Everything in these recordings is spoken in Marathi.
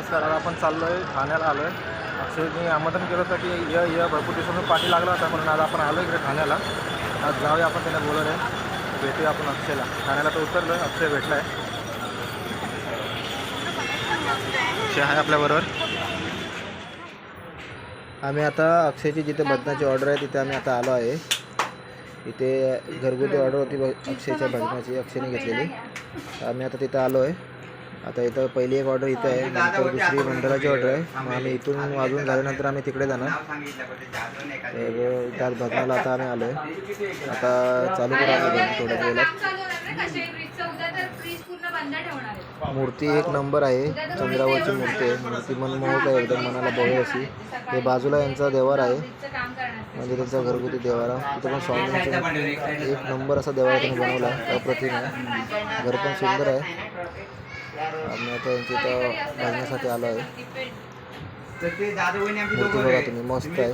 नमस्कार आज आपण चाललो आहे ठाण्याला आलो आहे अक्षयनी आमंत्रण केलं होतं की य य भरपूर दिवसातून पाठी लागला होता म्हणून आज आपण आलो इकडे ठाण्याला. आज जाऊया आपण त्यांना बोलत आहे भेटूया आपण अक्षयला. ठाण्याला तर उतरलो आहे अक्षय भेटला आहे अक्षय आहे आपल्याबरोबर आम्ही आता अक्षयची जिथे भजनाची ऑर्डर आहे तिथे आम्ही आता आलो आहे. इथे घरगुती ऑर्डर होती ब- अक्षयच्या भजनाची अक्षयने घेतलेली. आम्ही आता तिथं आलो आहे आता इथं पहिली एक ऑर्डर इथं आहे. नंतर दुसरी मंडळाची ऑर्डर आहे. मग आम्ही इथून वाजून झाल्यानंतर आम्ही तिकडे जाणार. त्यात त्याच आता आम्ही आलो आहे आता चालू करू थोड्या वेळात मूर्ती एक नंबर आहे. चंद्रावरची मूर्ती आहे. मूर्ती मनमोहक आहे. एकदम मनाला भव्य अशी. हे बाजूला यांचा देवार आहे. म्हणजे त्यांचा घरगुती देवारा. तिथं पण स्वामींचं एक नंबर असा देवारा त्यांनी बनवला. अप्रतिम आहे. घर पण सुंदर आहे. आम्ही आता इथं भजनासाठी आलो आहे मूर्ती बघा आहे. तुम्ही, मस्त आहे.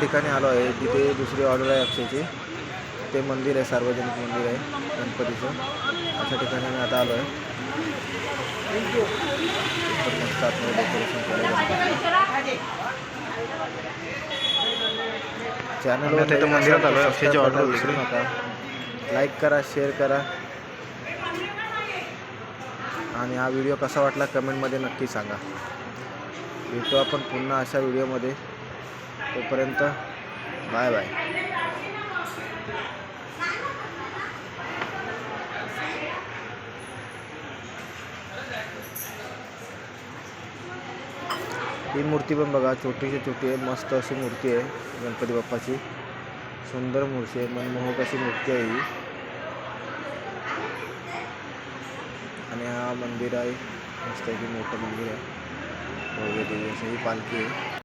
ठिकाणी आलो आहे. तिथे दुसरी ऑर्डर आहे अक्षयची. ते मंदिर आहे सार्वजनिक मंदिर आहे गणपतीचं. अशा ठिकाणी आम्ही आता आलो आहे. केलं आहे. अक्षयची होती विसरू. नका. लाईक करा शेअर करा. आणि हा व्हिडिओ कसा वाटला कमेंटमध्ये नक्की सांगा. भेटू आपण पुन्हा अशा व्हिडिओमध्ये तोपर्यंत बाय बाय. ही मूर्ती पण बघा छोटीशी छोटी आहे मस्त अशी मूर्ती आहे गणपती बाप्पाची. सुंदर मूर्ती आहे मनमोहक अशी मूर्ती आहे ही. आणि हा मंदिर आहे मस्त की मोठं मंदिर आहे. भव्य देवी अशी ही पालखी आहे.